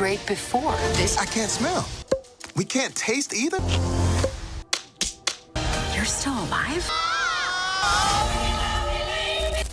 great before. This I can't smell. We can't taste either. you're still alive?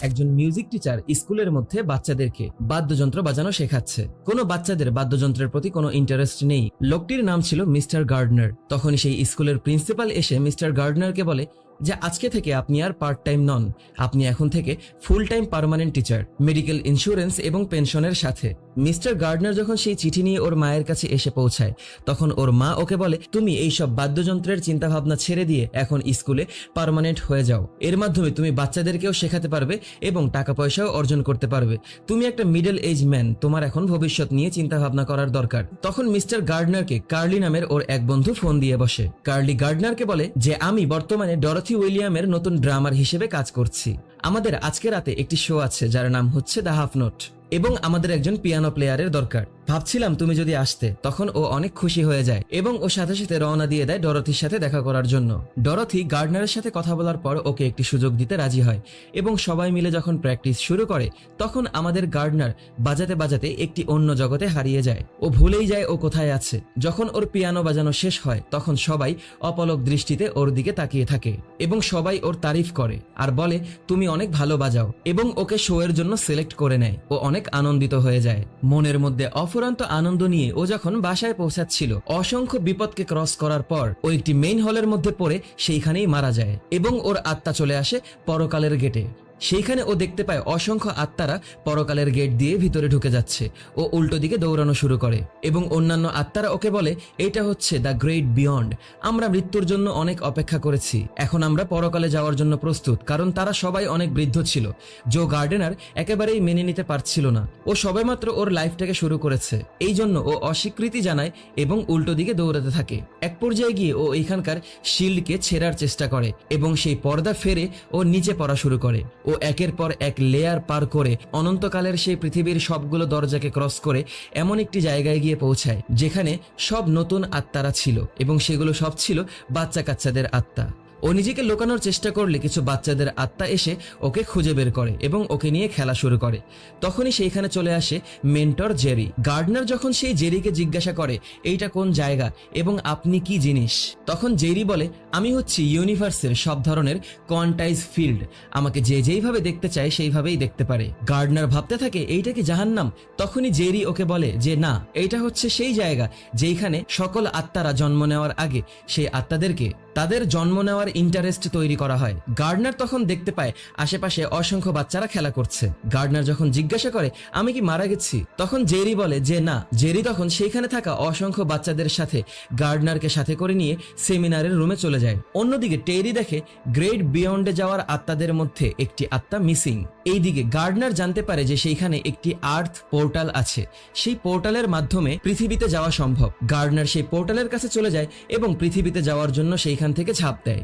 একজন music teacher স্কুলের মধ্যে বাচ্চাদেরকে বাদ্যযন্ত্র বাজানো শেখাচ্ছে কোনো বাচ্চাদের বাদ্যযন্ত্রের প্রতি কোনো ইন্টারেস্ট নেই লোকটির নাম ছিল মিস্টার গার্ডনার তখনই সেই স্কুলের প্রিন্সিপাল এসে মিস্টার গার্ডনারকে বলে যে আজকে থেকে আপনি আর পার্ট টাইম নন আপনি এখন থেকে full time permanent teacher medical insurance এবং পেনশনের সাথে মিস্টার গার্ডনার যখন সেই চিঠি নিয়ে ওর মায়ের কাছে এসে পৌঁছায়, তখন ওর মা ওকে বলে, তুমি এই সব বাদ্যযন্ত্রের চিন্তাভাবনা ছেড়ে দিয়ে এখন স্কুলে পার্মানেন্ট হয়ে যাও। এর মাধ্যমে তুমি বাচ্চাদেরকেও শেখাতে পারবে এবং টাকা পয়সাও অর্জন করতে পারবে। তুমি একটা মিডল এজ ম্যান তোমার এখন ভবিষ্যৎ নিয়ে চিন্তা ভাবনা করার দরকার। তখন মিস্টার গার্ডনারকে কার্লি নামের ওর এক বন্ধু ফোন দিয়ে বসে। কার্লি গার্ডনারকে বলে যে, আমি বর্তমানে ডরথি উইলিয়ামের নতুন ড্রামার হিসেবে কাজ করছি। আমাদের আজকে রাতে একটি শো আছে যার নাম হচ্ছে দ্য হাফ নোট এবং আমাদের একজন পিয়ানো প্লেয়ারের দরকার। ভাবছিলাম তুমি যদি আসতে, তখন ও অনেক খুশি হয়ে যায় এবং ও সাথে সাথে রওনা দিয়ে দেয় ডরথির সাথে দেখা করার জন্য। ডরথি গার্ডনারের সাথে কথা বলার পর ওকে একটি সুযোগ দিতে রাজি হয় এবং সবাই মিলে যখন প্র্যাকটিস শুরু করে, তখন আমাদের গার্ডনার বাজাতে বাজাতে একটি অন্য জগতে হারিয়ে যায়। ও ভুলেই যায় ও কোথায় আছে। যখন ওর পিয়ানো বাজানো শেষ হয়, তখন সবাই অপলক দৃষ্টিতে ওর দিকে তাকিয়ে থাকে এবং সবাই ওর তারিফ করে আর বলে, তুমি অনেক ভালো বাজাও। এবং ওকে শো এর জন্য সিলেক্ট করে নেয়। ও অনেক আনন্দিত হয়ে যায়। মনের মধ্যে অফুরন্ত আনন্দ নিয়ে ও যখন বাসায় পৌঁছাচ্ছিল, অসংখ্য বিপদকে ক্রস করার পর ও একটি মেইন হলের মধ্যে পড়ে সেইখানেই মারা যায় এবং ওর আত্মা চলে আসে পরকালের গেটে। সেইখানে ও দেখতে পায় অসংখ্য আত্মারা পরকালের গেট দিয়ে ভিতরে ঢুকে যাচ্ছে ও উল্টো দিকে দৌড়ানো শুরু করে এবং অন্যান্য আত্মারা ওকে বলে, এটা হচ্ছে দ্য গ্রেট বিয়ন্ড। আমরা মৃত্যুর জন্য অনেক অপেক্ষা করেছি। এখন আমরা পরকালে যাওয়ার জন্য প্রস্তুত, কারণ তারা সবাই অনেক বৃদ্ধ ছিল। জো গার্ডেনার একেবারেই মেনে নিতে পারছিল না। ও সবেমাত্র ওর লাইফটাকে শুরু করেছে। এই জন্য ও অস্বীকৃতি জানায় এবং উল্টো দিকে দৌড়াতে থাকে। এক পর্যায়ে গিয়ে ও এখানকার শিল্ডকে ছেঁড়ার চেষ্টা করে এবং সেই পর্দা ফেরে ও নিচে পড়া শুরু করে। ও একের পর এক লেয়ার পার করে অনন্তকালের সেই পৃথিবীর সবগুলো দরজাকে ক্রস করে এমন একটি জায়গায় গিয়ে পৌঁছায়, যেখানে সব নতুন আত্মারা ছিল এবং সেগুলো সব ছিল বাচ্চা কাচ্চাদের আত্মা। ও নিজেকে লোকানোর চেষ্টা করলে কিছু বাচ্চাদের আত্মা এসে ওকে খুঁজে বের করে এবং ওকে নিয়ে খেলা শুরু করে। তখনই সেইখানে চলে আসে মেন্টর জেরি। গার্ডনার যখন সেই জেরিকে জিজ্ঞাসা করে, এইটা কোন জায়গা এবং আপনি কি জিনিস? তখন জেরি বলে, আমি হচ্ছি ইউনিভার্সের সব ধরনের কোয়ান্টাইজ ফিল্ড। আমাকে যে যেইভাবে দেখতে চায় সেইভাবেই দেখতে পারে। গার্ডনার ভাবতে থাকে, এইটা কি জাহান্নাম? তখনই জেরি ওকে বলে যে, না, এইটা হচ্ছে সেই জায়গা যেইখানে সকল আত্মারা জন্ম নেওয়ার আগে সেই আত্মাদেরকে, তাদের জন্ম নেওয়ার ইন্টারেস্ট তৈরি করা হয়। গার্ডনার তখন দেখতে পায়, আশেপাশে অসংখ্য বাচ্চারা খেলা করছে। গার্ডনার যখন জিজ্ঞাসা করে, আমি কি মারা গেছি? তখন জেরি বলে যে, না। জেরি তখন সেইখানে থাকা অসংখ্য বাচ্চাদের সাথে গার্ডনারকে সাথে করে নিয়ে সেমিনারের রুমে চলে যায়। অন্যদিকে টেরি দেখে গ্রেট বিয়ন্ডে যাওয়ার আত্মাদের মধ্যে একটি আত্মা মিসিং এইদিকে গার্ডনার জানতে পারে যে, সেইখানে একটি আর্থ পোর্টাল আছে। সেই পোর্টালের মাধ্যমে পৃথিবীতে যাওয়া সম্ভব। গার্ডনার সেই পোর্টালের কাছে চলে যায় এবং পৃথিবীতে যাওয়ার জন্য সেইখান থেকে ঝাঁপ দেয়।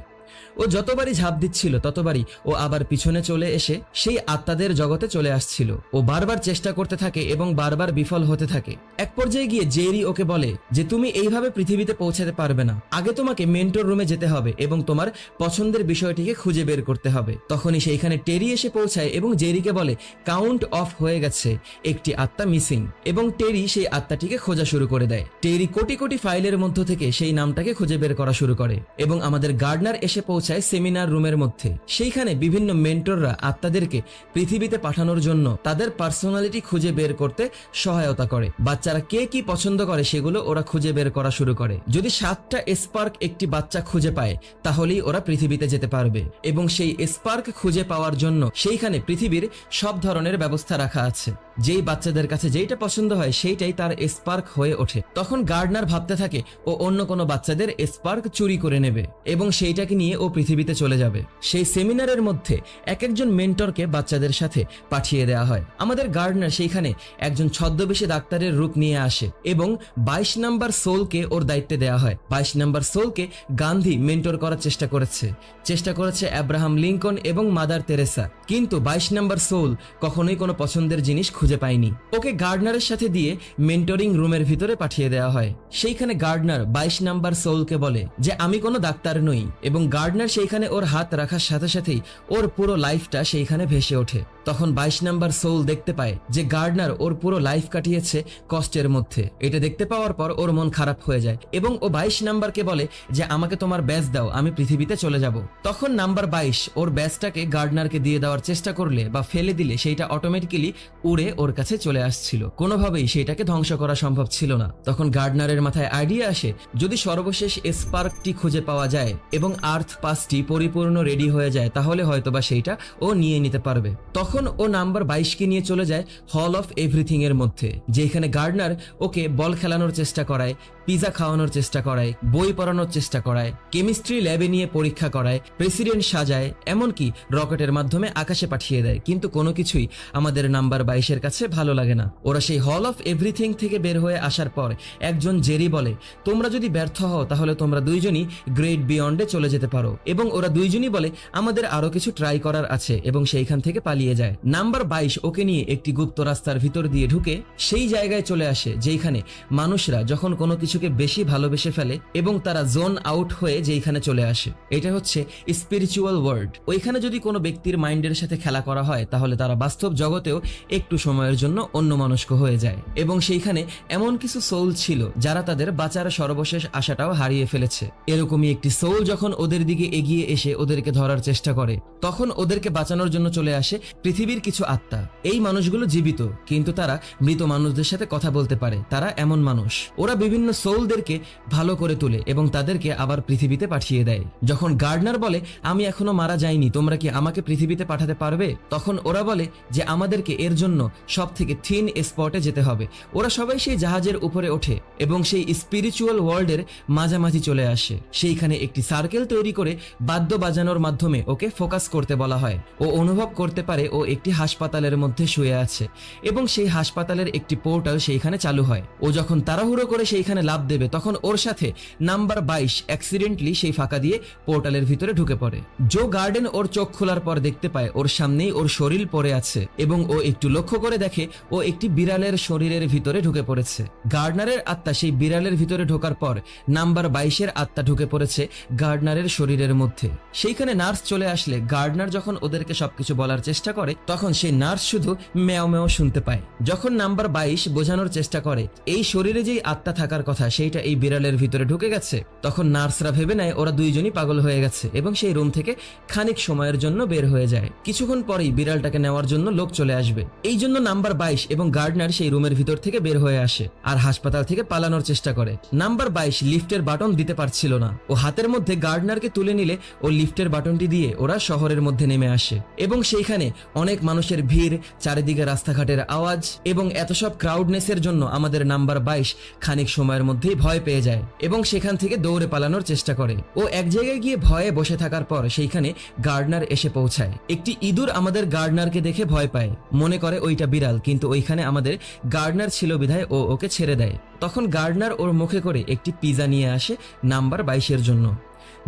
ও যতবারই ঝাঁপ দিচ্ছিল, ততবারই ও আবার পিছনে চলে এসে সেই আত্মাদের জগতে চলে আসছিল। ও বারবার চেষ্টা করতে থাকে এবং বারবার বিফল হতে থাকে। এক পর্যায়ে গিয়ে জেরি ওকে বলে যে, তুমি এইভাবে পৃথিবীতে পৌঁছাতে পারবে না। আগে তোমাকে মেন্টর রুমে যেতে হবে এবং তোমার পছন্দের বিষয়টিকে খুঁজে বের করতে হবে। তখনই সেইখানে টেরি এসে পৌঁছায় এবং জেরিকে বলে, কাউন্ট অফ হয়ে গেছে, একটি আত্মা মিসিং। এবং টেরি সেই আত্মাটিকে খোঁজা শুরু করে দেয়। টেরি কোটি কোটি ফাইলের মধ্য থেকে সেই নামটাকে খুঁজে বের করা শুরু করে এবং আমাদের গার্ডনার এসে পৌঁছায় সেমিনার রুমের মধ্যে। সেইখানে বিভিন্ন মেন্টররা আত্মাদেরকে পৃথিবীতে পাঠানোর জন্য তাদের পার্সোনালিটি খুঁজে বের করতে সহায়তা করে। বাচ্চারা কে কি পছন্দ করে সেগুলো ওরা খুঁজে বের করা শুরু করে। যদি সাতটা স্পার্ক একটি বাচ্চা খুঁজে পায়, তাহলেই ওরা পৃথিবীতে যেতে পারবে। এবং সেই স্পার্ক খুঁজে পাওয়ার জন্য সেইখানে পৃথিবীর সব ধরনের ব্যবস্থা রাখা আছে। যেই বাচ্চাদের কাছে যেইটা পছন্দ হয়, সেইটাই তার স্পার্ক হয়ে ওঠে। তখন গার্ডনার ভাবতে থাকে, ও অন্য কোনো বাচ্চাদের স্পার্ক চুরি করে নেবে এবং সেইটাকে নিয়ে ও পৃথিবীতে চলে যাবে। সেই সেমিনারের মধ্যে এক একজন মেন্টরকে বাচ্চাদের সাথে পাঠিয়ে দেওয়া হয়। আমাদের গার্ডনার সেইখানে একজন ছদ্মবেশী ডাক্তারের রূপ নিয়ে আসে এবং বাইশ নাম্বার সোলকে ওর দায়িত্বে দেওয়া হয়। বাইশ নাম্বার সোলকে গান্ধী মেন্টর করার চেষ্টা করেছে। চেষ্টা করেছে অ্যাব্রাহাম লিঙ্কন এবং মাদার তেরেসা। কিন্তু বাইশ নাম্বার সোল কখনোই কোনো পছন্দের জিনিস খুঁজে পায়নি ওকে গার্ডনারের সাথে দিয়ে মেন্টরিং রুমের ভিতরে পাঠিয়ে দেওয়া হয়। সেইখানে গার্ডনার বাইশ নাম্বার সোলকে বলে যে, আমি কোনো ডাক্তার নই। এবং গার্ডনার সেইখানে ওর হাত রাখার সাথে সাথেই ওর পুরো লাইফটা সেইখানে ভেসে ওঠে। তখন বাইশ নাম্বার সোল দেখতে পায় যে, গার্ডনার ওর পুরো লাইফ কাটিয়েছে কষ্টের মধ্যে। এটা দেখতে পাওয়ার পর ওর মন খারাপ হয়ে যায় এবং ও বাইশ নাম্বারকে বলে যে, আমাকে তোমার ব্যাস দাও, আমি পৃথিবীতে চলে যাব। তখন নাম্বার বাইশ ওর ব্যাসটাকে গার্ডনারকে দিয়ে দেওয়ার চেষ্টা করলে বা ফেলে দিলে সেইটা অটোমেটিক্যালি উড়ে ওর কাছে চলে আসছিল। কোনোভাবেই সেটাকে ধ্বংস করা সম্ভব ছিল না। তখন গার্ডনারের মাথায় আইডিয়া আসে, যদি সর্বশেষ স্পার্কটি খুঁজে পাওয়া যায় এবং আর্থ পাসটি পরিপূর্ণ রেডি হয়ে যায়, তাহলে হয়তোবা সেইটা ও নিয়ে নিতে পারবে। তখন ও নাম্বার বাইশকে নিয়ে চলে যায় হল অফ এভরিথিং এর মধ্যে, যেখানে গার্ডনার ওকে বল খেলানোর চেষ্টা করায় পিজা খাওয়ানোর চেষ্টা করায়, বই পড়ানোর চেষ্টা করায়, কেমিস্ট্রি ল্যাবে নিয়ে পরীক্ষা করায়, প্রেসিডেন্ট সাজায়, এমনকি রকেটের মাধ্যমে আকাশে পাঠিয়ে দেয়। কিন্তু কোনো কিছুই আমাদের নাম্বার বাইশের কাছে ভালো লাগে না। ওরা সেই হল অফ এভরিথিং থেকে বের হয়ে আসার পর একজন জেরি বলে, তোমরা যদি ব্যর্থ হও, তাহলে তোমরা দুইজনই গ্রেট বিয়ন্ডে চলে যেতে পারো। এবং ওরা দুইজনই বলে, আমাদের আরও কিছু ট্রাই করার আছে। এবং সেইখান থেকে পালিয়ে যায়। নাম্বার বাইশ ওকে নিয়ে একটি গুপ্ত রাস্তার ভিতর দিয়ে ঢুকে সেই জায়গায় চলে আসে, যেইখানে মানুষরা যখন কোনো কিছুকে বেশি ভালোবেসে ফেলে এবং তারা জোন আউট হয়ে যেখানে চলে আসে। এটা হচ্ছে স্পিরিচুয়াল ওয়ার্ল্ড ওইখানে যদি কোনো ব্যক্তির মাইন্ডের সাথে খেলা করা হয়, তাহলে তারা বাস্তব জগতেও একটু সময়ের জন্য অন্য মনস্ক হয়ে যায়। এবং সেইখানে এমন কিছু সোল ছিল, যারা তাদের বাঁচার সর্বশেষ আশাটাও হারিয়ে ফেলেছে। এরকমই একটি সোল যখন ওদের দিকে এগিয়ে এসে ওদেরকে ধরার চেষ্টা করে, তখন ওদেরকে বাঁচানোর জন্য চলে আসে পৃথিবীর কিছু আত্মা। এই মানুষগুলো জীবিত, কিন্তু তারা মৃত মানুষদের সাথে কথা বলতে পারে, তারা এমন মানুষ। ওরা বিভিন্ন সোলদেরকে ভালো করে তোলে এবং তাদেরকে আবার পৃথিবীতে পাঠিয়ে দেয়। যখন গার্ডনার বলে, আমি এখনও মারা যাইনি, তোমরা কি আমাকে পৃথিবীতে পাঠাতে পারবে? তখন ওরা বলে যে, আমাদেরকে এর জন্য সব থেকে থিন স্পটে যেতে হবে। ওরা সবাই সেই জাহাজের উপরে ওঠে এবং সেই স্পিরিচুয়াল ওয়ার্ল্ডের মাঝামাঝি চলে আসে। সেইখানে একটি সার্কেল তৈরি করে বাদ্য বাজানোর মাধ্যমে ওকে ফোকাস করতে বলা হয়। ও অনুভব করতে পারে ও একটি হাসপাতালের মধ্যে শুয়ে আছে এবং সেই হাসপাতালের একটি পোর্টাল সেইখানে চালু হয়। ও যখন তাড়াহুড়ো করে সেইখানে লাভ দেবে, তখন ওর সাথে নাম্বার বাইশ অ্যাক্সিডেন্টলি সেই ফাঁকা দিয়ে পোর্টালের ভিতরে ঢুকে পড়ে। জো গার্ডেন ওর চোখ খোলার পর দেখতে পায় ওর সামনেই ওর শরীর পড়ে আছে এবং ও একটু লক্ষ্য করে দেখে ও একটি বিড়ালের শরীরের ভিতরে ঢুকে পড়েছে। গার্ডনারের আত্মা সেই বিড়ালের ভিতরে ঢোকার পর নাম্বার বাইশের আত্মা ঢুকে পড়েছে গার্ডনারের শরীরের মধ্যে। সেইখানে নার্স চলে আসলে গার্ডনার যখন ওদেরকে সবকিছু বলার চেষ্টা করে, তখন সেই নার্স শুধু মেও মেও শুনতে পায়। যখন নাম্বার বাইশ বোঝানোর চেষ্টা করে, এই শরীরে যেই আত্মা থাকার কথা সেইটা এই বিড়ালের ভিতরে ঢুকে গেছে। তখন নার্সরা ভেবে নেয়, ওরা দুইজনই পাগল হয়ে গেছে এবং সেই রুম থেকে খানিক সময়ের জন্য বের হয়ে যায়। কিছুক্ষণ পরেই বিড়ালটাকে নেওয়ার জন্য লোক চলে আসবে। এই জন্য নাম্বার বাইশ এবং গার্ডনার সেই রুমের ভিতর থেকে বের হয়ে আসে আর হাসপাতাল থেকে পালানোর চেষ্টা করে। নাম্বার বাইশ লিফটের বাটন দিতে পারছিল না। ও হাতের মধ্যে গার্ডনারকে তুলে নিলে ও লিফটের বাটনটি দিয়ে ওরা শহরের মধ্যে নেমে আসে এবং সেইখানে অনেক মানুষের ভিড়, চারিদিকে রাস্তাঘাটের আওয়াজ এবং এত সব ক্রাউডনেসের জন্য আমাদের নাম্বার বাইশ খানিক সময়ের মধ্যেই ভয় পেয়ে যায় এবং সেখান থেকে দৌড়ে পালানোর চেষ্টা করে। ও এক জায়গায় গিয়ে ভয়ে বসে থাকার পর সেইখানে গার্ডনার এসে পৌঁছায়। একটি ইঁদুর আমাদের গার্ডনারকে দেখে ভয় পায়। মনে করে ওইটা বিড়াল, কিন্তু ওইখানে আমাদের গার্ডনার ছিল বিধায় ও ওকে ছেড়ে দেয়। তখন গার্ডনার ওর মুখে করে একটি পিজা নিয়ে আসে নাম্বার বাইশের জন্য।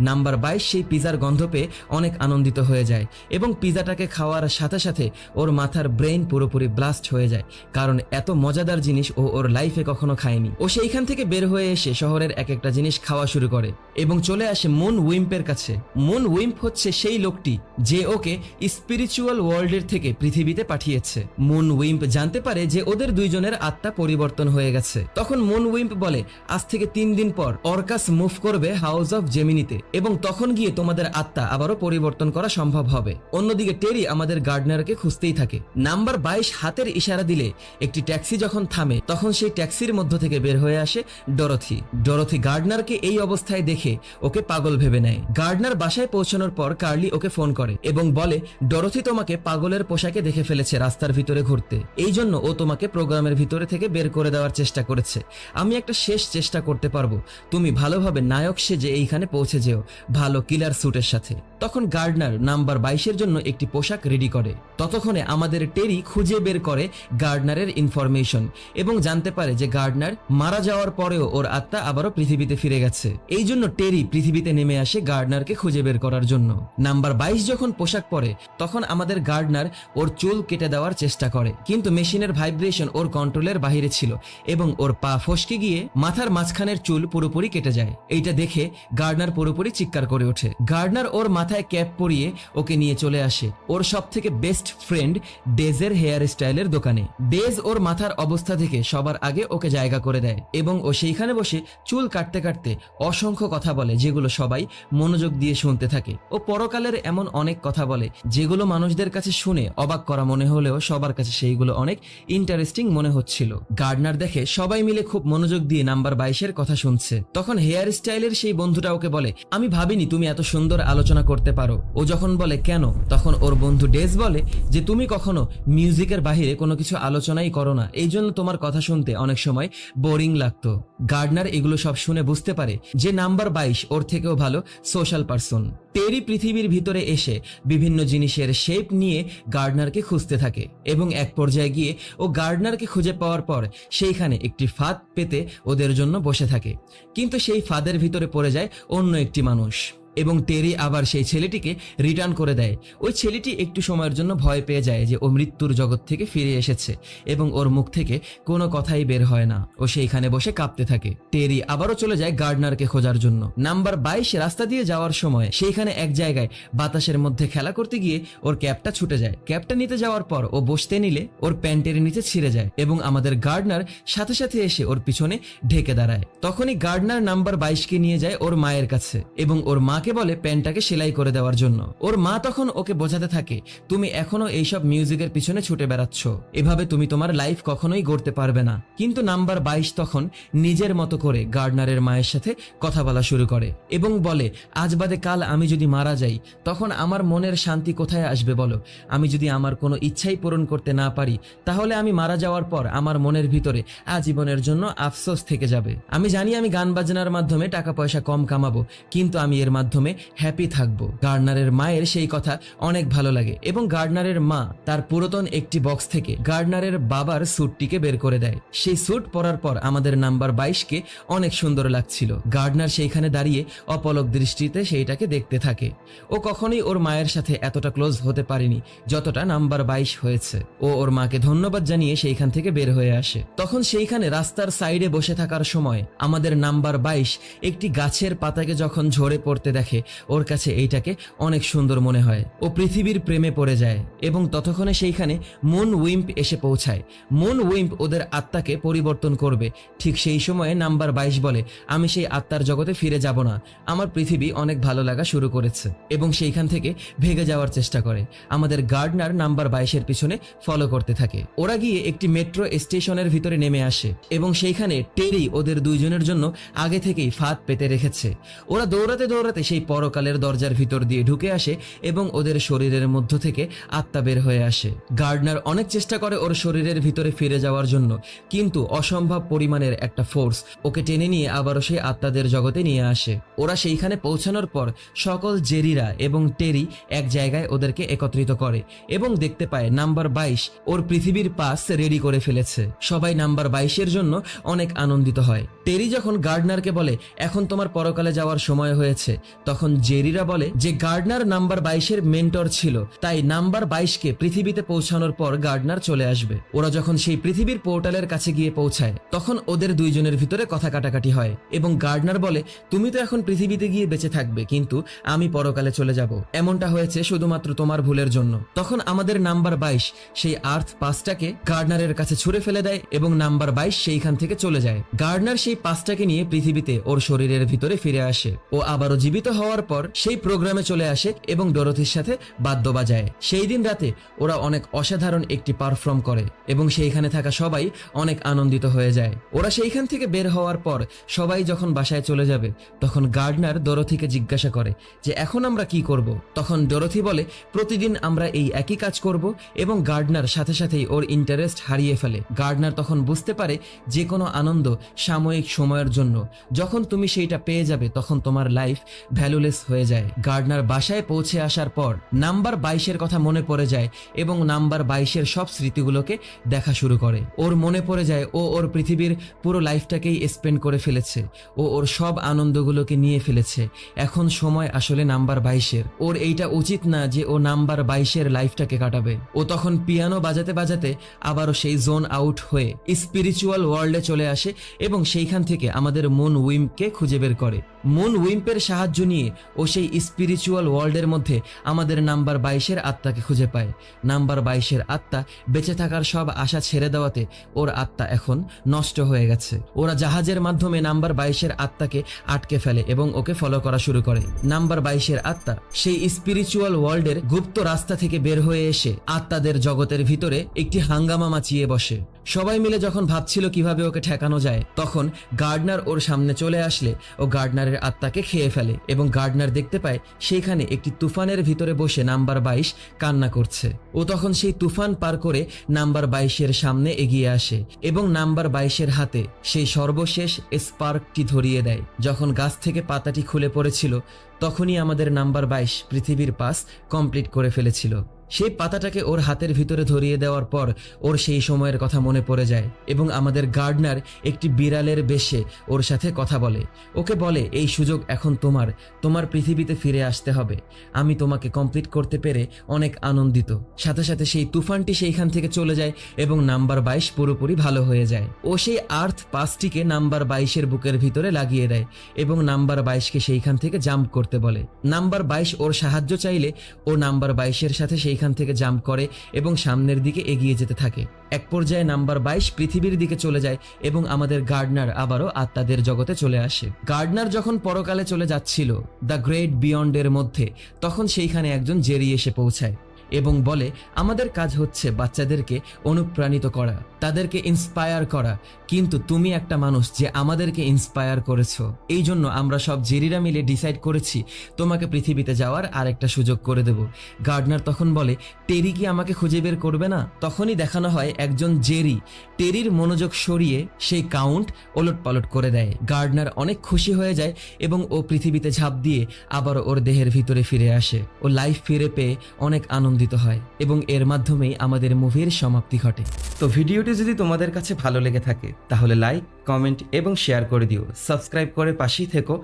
নাম্বার বাইশ সেই পিজার গন্ধ পেয়ে অনেক আনন্দিত হয়ে যায় এবং পিজাটাকে খাওয়ার সাথে সাথে ওর মাথার ব্রেন পুরোপুরি ব্লাস্ট হয়ে যায়, কারণ এত মজাদার জিনিস ও ওর লাইফে কখনো খায়নি। ও সেইখান থেকে বের হয়ে এসে শহরের এক একটা জিনিস খাওয়া শুরু করে এবং চলে আসে মুন উইম্পের কাছে। মুন উইম্প হচ্ছে সেই লোকটি যে ওকে স্পিরিচুয়াল ওয়ার্ল্ডের থেকে পৃথিবীতে পাঠিয়েছে। মুন উইম্প জানতে পারে যে ওদের দুইজনের আত্মা পরিবর্তন হয়ে গেছে। তখন মুন উইম্প বলে, আজ থেকে তিন দিন পর অর্কাস মুভ করবে হাউস অফ জেমিনিতে। এবং তখন গিয়ে তোমাদের আত্মা আবারও পরিবর্তন করা সম্ভব হবে। অন্যদিকে টেরি আমাদের গার্ডনারকে খুঁজতেই থাকে। নাম্বার বাইশ হাতের ইশারা দিলে একটি ট্যাক্সি যখন থামে, তখন সেই ট্যাক্সির মধ্য থেকে বের হয়ে আসে ডরথি। ডরথি গার্ডনারকে এই অবস্থায় দেখে ওকে পাগল ভেবে নেয়। গার্ডনার বাসায় পৌঁছানোর পর কার্লি ওকে ফোন করে এবং বলে, ডরথি তোমাকে পাগলের পোশাকে দেখে ফেলেছে রাস্তার ভিতরে ঘুরতে। এই জন্য ও তোমাকে প্রোগ্রামের ভিতরে থেকে বের করে দেওয়ার চেষ্টা করেছে। আমি একটা শেষ চেষ্টা করতে পারব। তুমি ভালোভাবে নায়ক সেজে এইখানে পৌঁছে যেও। ভালো কিলার স্যুটের সাথে। তখন গার্ডনার নাম্বার বাইশের জন্য একটি পোশাক রেডি করে। ততক্ষণে আমাদের টেরি খুঁজে বের করে গার্ডনারের ইনফরমেশন এবং জানতে পারে যে গার্ডনার মারা যাওয়ার পরেও ওর আত্মা আবারও পৃথিবীতে ফিরে গেছে। এই জন্য টেরি পৃথিবীতে নেমে আসে গার্ডনারকে খুঁজে বের করার জন্য। নাম্বার বাইশ যখন পোশাক পরে, তখন আমাদের গার্ডনার ওর চুল কেটে দেওয়ার চেষ্টা করে। কিন্তু মেশিনের ভাইব্রেশন ওর কন্ট্রোলের বাহিরে ছিল এবং ওর পা ফসকে গিয়ে মাথার মাঝখানের চুল পুরোপুরি কেটে যায়। এইটা দেখে গার্ডনার পুরোপুরি চিৎকার করে ওঠে। গার্ডনার ওর মাথায় ক্যাপ পরিয়ে ওকে নিয়ে চলে আসে। ওর সব থেকে বেস্ট ফ্রেন্ড ডেজের হেয়ার স্টাইলের দোকানে। ডেজ ওর মাথার অবস্থা থেকে সবার আগে ওকে জায়গা করে দেয় এবং ও সেইখানে বসে চুল কাটতে কাটতে অসংখ্য কথা বলে, যেগুলো সবাই মনোযোগ দিয়ে শুনতে থাকে। ও পরকালের এমন অনেক কথা বলে, যেগুলো মানুষদের কাছে শুনে অবাক করা মনে হলেও সবার কাছে সেইগুলো অনেক ইন্টারেস্টিং মনে হচ্ছিল। গার্ডনার দেখে সবাই মিলে খুব মনোযোগ দিয়ে নাম্বার বাইশের কথা শুনছে। তখন হেয়ার স্টাইলের সেই বন্ধুটা ওকে বলে আমি ভাবিনি তুমি এত সুন্দর আলোচনা করতে পারো। ও যখন বলে, কেন? তখন ওর বন্ধু ডেজ বলে যে, তুমি কখনো মিউজিকের বাহিরে কোনো কিছু আলোচনাই করো না। এই জন্য তোমার কথা শুনতে অনেক সময় বোরিং লাগতো। গার্ডনার এগুলো সব শুনে বুঝতে পারে যে নাম্বার বাইশ ওর থেকেও ভালো সোশ্যাল পার্সন। টেরি পৃথিবীর ভিতরে এসে বিভিন্ন জিনিসের শেপ নিয়ে গার্ডনারকে খুঁজতে থাকে এবং এক পর্যায়ে গিয়ে ও গার্ডনারকে খুঁজে পাওয়ার পর সেইখানে একটি ফাঁদ পেতে ওদের জন্য বসে থাকে। কিন্তু সেই ফাঁদের ভিতরে পড়ে যায় অন্য একটি মানুষ। এবং টেরি আবার সেই ছেলেটিকে রিটার্ন করে দেয়। ওই ছেলেটি একটু সময়ের জন্য ভয় পেয়ে যায় যে ও মৃত্যুর জগৎ থেকে ফিরে এসেছে এবং ওর মুখ থেকে কোনো কথাই বের হয় না। ও সেইখানে বসে কাঁপতে থাকে। টেরি আবারও চলে যায় গার্ডনারকে খোঁজার জন্য। নাম্বার বাইশ, রাস্তা দিয়ে যাওয়ার সময় সেইখানে এক জায়গায় বাতাসের মধ্যে খেলা করতে গিয়ে ওর ক্যাপটা ছুটে যায়। ক্যাপটা নিতে যাওয়ার পর ও বসতে নিলে ওর প্যান্টের নিচে ছিঁড়ে যায় এবং আমাদের গার্ডনার সাথে সাথে এসে ওর পিছনে ঢেকে দাঁড়ায়। তখনই গার্ডনার নাম্বার বাইশকে নিয়ে যায় ওর মায়ের কাছে এবং ওর মাকে বলে প্যান্টটাকে সেলাই করে দেওয়ার জন্য। ওর মা তখন ওকে বোঝাতে থাকে, তুমি এখনও এইসব মিউজিকের পিছনে ছুটে বেড়াচ্ছ। এভাবে তুমি তোমার লাইফ কখনোই গড়তে পারবে না। কিন্তু নাম্বার বাইশ তখন নিজের মতো করে গার্ডনারের মায়ের সাথে কথা বলা শুরু করে এবং বলে, আজ বাদে কাল আমি যদি মারা যাই, তখন আমার মনের শান্তি কোথায় আসবে বলো? আমি যদি আমার কোনো ইচ্ছাই পূরণ করতে না পারি, তাহলে আমি মারা যাওয়ার পর আমার মনের ভিতরে আজীবনের জন্য আফসোস থেকে যাবে। আমি জানি আমি গান বাজনার মাধ্যমে টাকা পয়সা কম কামাবো, কিন্তু আমি এর মাধ্যমে হ্যাপি থাকব। গার্ডনারের মায়ের সেই কথা অনেক ভালো লাগে এবং গার্ডনারের মা তার পুরাতন একটি বক্স থেকে গার্ডনারের বাবার স্যুটটিকে বের করে দেয়। সেই স্যুট পরার পর আমাদের নাম্বার বাইশকে অনেক সুন্দর লাগছিল। গার্ডনার সেইখানে দাঁড়িয়ে অপলক দৃষ্টিতে সেইটাকে দেখতে থাকে। ও কখনোই ওর মায়ের সাথে এতটা ক্লোজ হতে পারেনি যতটা নাম্বার বাইশ হয়েছে। ও ওর মাকে ধন্যবাদ জানিয়ে সেইখান থেকে বের হয়ে আসে। তখন সেইখানে রাস্তার সাইডে বসে থাকার সময় আমাদের নাম্বার বাইশ একটি গাছের পাতাকে যখন ঝরে পড়তে দেখে ওর কাছে এইটাকে অনেক সুন্দর মনে হয়। ও পৃথিবীর প্রেমে পড়ে যায় এবং ততক্ষণে সেইখানে মুন উইম্প এসে পৌঁছায়। মুন উইম্প ওদের আত্মাকে পরিবর্তন করবে। ঠিক সেই সময়ে নাম্বার বাইশ বলে, আমি সেই আত্মার জগতে ফিরে যাব না। আমার পৃথিবী অনেক ভালো লাগা শুরু করেছে। এবং সেইখান থেকে ভেগে যাওয়ার চেষ্টা করে। আমাদের গার্ডনার নাম্বার বাইশের পিছনে ফলো করতে থাকে। ওরা গিয়ে একটি মেট্রো স্টেশনের ভিতরে নেমে আসে এবং সেইখানে টেরি ওদের দুইজনের জন্য আগে থেকেই ফাঁদ পেতে রেখেছে। ওরা দৌড়াতে দৌড়াতে সেই পরকালের দরজার ভিতর দিয়ে ঢুকে আসে এবং ওদের শরীরের মধ্য থেকে আত্মা বের হয়ে আসে। গার্ডনার অনেক চেষ্টা করে ওর শরীরের ভিতরে ফিরে যাওয়ার জন্য, কিন্তু অসম্ভব পরিমাণের একটা ফোর্স ওকে টেনে নিয়ে আবারও সেই আত্মাদের জগতে নিয়ে আসে। ওরা সেইখানে পৌঁছানোর পর সকল জেরিরা এবং টেরি এক জায়গায় ওদেরকে একত্রিত করে এবং দেখতে পায় নাম্বার বাইশ ওর পৃথিবীর পাস রেডি করে ফেলেছে। সবাই নাম্বার বাইশের জন্য অনেক আনন্দিত হয়। টেরি যখন গার্ডনারকে বলে, এখন তোমার পরকালে যাওয়ার সময় হয়েছে তখন জেরিরা বলে যে গার্ডনার নাম্বার বাইশের মেন্টর ছিল, তাই নাম্বার বাইশকে পৃথিবীতে পৌঁছানোর পর গার্ডনার চলে আসবে। ওরা যখন সেই পৃথিবীর পোর্টালের কাছে গিয়ে পৌঁছায়, তখন ওদের দুইজনের ভিতরে কথা কাটাকাটি হয় এবং গার্ডনার বলে, তুমি তো এখন পৃথিবীতে গিয়ে বেঁচে থাকবে, কিন্তু আমি পরকালে চলে যাব। এমনটা হয়েছে শুধুমাত্র তোমার ভুলের জন্য। তখন আমাদের নাম্বার বাইশ, সেই আর্থ পাসটাকে গার্ডনারের কাছে ছুড়ে ফেলে দেয় এবং নাম্বার বাইশ সেইখান থেকে চলে যায়। গার্ডনার সেই পাসটাকে নিয়ে পৃথিবীতে ওর শরীরের ভিতরে ফিরে আসে। ও আবারও জীবিত হওয়ার পর সেই প্রোগ্রামে চলে আসে এবং ডরথির সাথে বাদ্য বাজায় সেই দিন রাতে ওরা অনেক অসাধারণ একটি পারফর্ম করে এবং সেইখানে থাকা সবাই অনেক আনন্দিত হয়ে যায়। ওরা সেইখান থেকে বের হওয়ার পর সবাই যখন বাসায় চলে যাবে, তখন গার্ডনার ডরথিকে জিজ্ঞাসা করে যে, এখন আমরা কি করব? তখন ডরথি বলে, প্রতিদিন আমরা এই একই কাজ করব এবং গার্ডনার সাথে সাথেই ওর ইন্টারেস্ট হারিয়ে ফেলে। গার্ডনার তখন বুঝতে পারে যে, কোনো আনন্দ সাময়িক সময়ের জন্য। যখন তুমি সেইটা পেয়ে যাবে, তখন তোমার লাইফ ভ্যালুলেস হয়ে যায়। গার্ডনার বাসায় পৌঁছে আসার পর নাম্বার বাইশের কথা মনে পড়ে যায় এবং নাম্বার বাইশের সব স্মৃতিগুলোকে দেখা শুরু করে। ওর মনে পড়ে যায়, ও ওর পৃথিবীর পুরো লাইফটাকেই স্পেন্ড করে ফেলেছে। ও ওর সব আনন্দগুলোকে নিয়ে ফেলেছে। এখন সময় আসলে নাম্বার বাইশের। ওর এইটা উচিত না যে ও নাম্বার বাইশের লাইফটাকে কাটাবে। ও তখন পিয়ানো বাজাতে বাজাতে আবারও সেই জোন আউট হয়ে স্পিরিচুয়াল ওয়ার্ল্ডে চলে আসে এবং সেইখান থেকে আমাদের মন উইমকে খুঁজে বের করে। মন উইম্পের সাহায্য নিয়ে ও সেই স্পিরিচুয়াল ওয়ার্ল্ডের মধ্যে আমাদের নাম্বার বাইশের আত্মাকে খুঁজে পায়। নাম্বার বাইশের আত্মা বেঁচে থাকার সব আশা ছেড়ে দেওয়াতে ওর আত্মা এখন নষ্ট হয়ে গেছে। ওরা জাহাজের মাধ্যমে নাম্বার বাইশের আত্মাকে আটকে ফেলে এবং ওকে ফলো করা শুরু করে। নাম্বার বাইশের আত্মা সেই স্পিরিচুয়াল ওয়ার্ল্ডের গুপ্ত রাস্তা থেকে বের হয়ে এসে আত্মাদের জগতের ভিতরে একটি হাঙ্গামা মাচিয়ে বসে। সবাই মিলে যখন ভাবছিল কীভাবে ওকে ঠেকানো যায়, তখন গার্ডনার ওর সামনে চলে আসলে ও গার্ডনারের আত্মাকে খেয়ে ফেলে এবং গার্ডনার দেখতে পায় সেইখানে একটি তুফানের ভিতরে বসে নাম্বার বাইশ কান্না করছে। ও তখন সেই তুফান পার করে নাম্বার বাইশের সামনে এগিয়ে আসে এবং নাম্বার বাইশের হাতে সেই সর্বশেষ স্পার্কটি ধরিয়ে দেয়। যখন গাছ থেকে পাতাটি খুলে পড়েছিল, তখনই আমাদের নাম্বার বাইশ পৃথিবীর পাস কমপ্লিট করে ফেলেছিল। সেই পাতাটাকে ওর হাতের ভিতরে ধরিয়ে দেওয়ার পর ওর সেই সময়ের কথা মনে পড়ে যায় এবং আমাদের গার্ডনার একটি বিড়ালের বেশে ওর সাথে কথা বলে। ওকে বলে, এই সুযোগ এখন তোমার। তোমার পৃথিবীতে ফিরে আসতে হবে। আমি তোমাকে কমপ্লিট করতে পেরে অনেক আনন্দিত। সাথে সাথে সেই তুফানটি সেইখান থেকে চলে যায় এবং নাম্বার বাইশ পুরোপুরি ভালো হয়ে যায়। ও সেই আর্থ পাঁচটিকে নাম্বার বাইশের বুকের ভিতরে লাগিয়ে দেয় এবং নাম্বার বাইশকে সেইখান থেকে জাম্প করতে বলে। নাম্বার বাইশ ওর সাহায্য চাইলে ও নাম্বার বাইশের সাথে সেইখান থেকে জাম্প করে এবং সামনের দিকে এগিয়ে যেতে থাকে। এক পর্যায়ে নাম্বার বাইশ পৃথিবীর দিকে চলে যায় এবং আমাদের গার্ডনার আবারও আত্মাদের জগতে চলে আসে। গার্ডনার যখন পরকালে চলে যাচ্ছিল, দ্য গ্রেট বিয়ন্ডের মধ্যে, তখন সেইখানে একজন জেরি এসে পৌঁছায়। এবং বলে, আমাদের কাজ হচ্ছে বাচ্চাদেরকে অনুপ্রাণিত করা, তাদেরকে ইন্সপায়ার করা। কিন্তু তুমি একটা মানুষ যে আমাদেরকে ইন্সপায়ার করেছ। এই জন্য আমরা সব জেরিরা মিলে ডিসাইড করেছি, তোমাকে পৃথিবীতে যাওয়ার আরেকটা সুযোগ করে দেব। গার্ডনার তখন বলে, টেরি কি আমাকে খুঁজে বের করবে না? তখনই দেখানো হয় একজন জেরি। টেরির মনোযোগ সরিয়ে সেই কাউন্ট ওলট পালট করে দেয়। গার্ডনার অনেক খুশি হয়ে যায় এবং ও পৃথিবীতে ঝাঁপ দিয়ে আবার ওর দেহের ভিতরে ফিরে আসে। ও লাইফ ফিরে পেয়ে অনেক আনন্দিত হয় এবং এর মাধ্যমেই আমাদের মুভির সমাপ্তি ঘটে। তো ভিডিওটি যদি তোমাদের কাছে ভালো লেগে থাকে, তাহলে লাইক, কমেন্ট এবং শেয়ার করে দিও। সাবস্ক্রাইব করে পাশেই থেকো।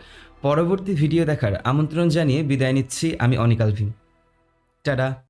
পরবর্তী ভিডিও দেখার আমন্ত্রণ জানিয়ে বিদায় নিচ্ছি আমি অনিকাল ভিম টাটা।